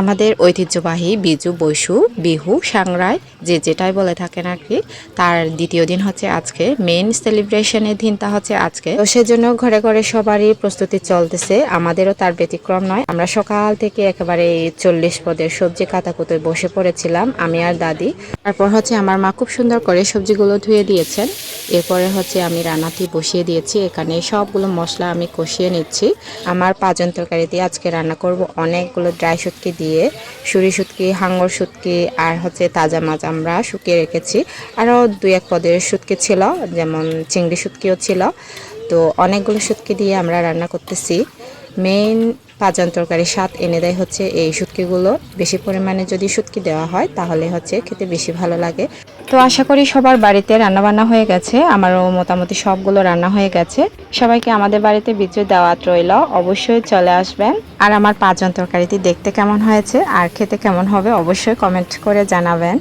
আমাদের ঐতিহ্যবাহী বিজু, বৈশু, বিহু, সাংরাই, যে যেটাই বলে থাকেন আর কি, তার দ্বিতীয় দিন হচ্ছে আজকে। মেন সেলিব্রেশনের দিনটা হচ্ছে আজকে। তো সেজন্য ঘরে ঘরে সবারই প্রস্তুতি চলতেছে, আমাদেরও তার ব্যতিক্রম নয়। আমরা সকাল থেকে একেবারে চল্লিশ পদের সবজি কাটাকুটোয় বসে পড়েছিলাম, আমি আর দাদি। তারপর হচ্ছে আমার মা খুব সুন্দর করে সবজিগুলো ধুয়ে দিয়েছেন। এরপরে হচ্ছে আমি রান্নাটি বসিয়ে দিয়েছি। এখানে সবগুলো মশলা আমি কষিয়ে নিচ্ছি। আমার পাজন তরকারি দিয়ে আজকে রান্না করব অনেকগুলো ড্রাই শুটকি দিয়ে। সুরি শুটকি, হাঙ্গর শুটকি আর হচ্ছে তাজা মাছ আমরা শুকিয়ে রেখেছি। আরও দুই এক পদের শুটকি ছিল, যেমন চিংড়ি শুটকিও ছিল। তো অনেকগুলো শুটকি দিয়ে আমরা রান্না করতেছি। মেইন পাঁচজন তরকারি স্বাদ এনে দেয় হচ্ছে এই শুটকিগুলো। বেশি পরিমাণে যদি শুটকি দেওয়া হয়, তাহলে হচ্ছে খেতে বেশি ভালো লাগে। তো আশা করি সবার বাড়িতে রান্না বান্না হয়ে গেছে। আমারও মোটামুটি সবগুলো রান্না হয়ে গেছে। সবাইকে আমাদের বাড়িতে বিদ্যুৎ দাওয়াত রইল। অবশ্যই চলে আসবেন। আর আমার পাঁচজন তরকারিটি দেখতে কেমন হয়েছে, আর খেতে কেমন হবে, অবশ্যই কমেন্ট করে জানাবেন।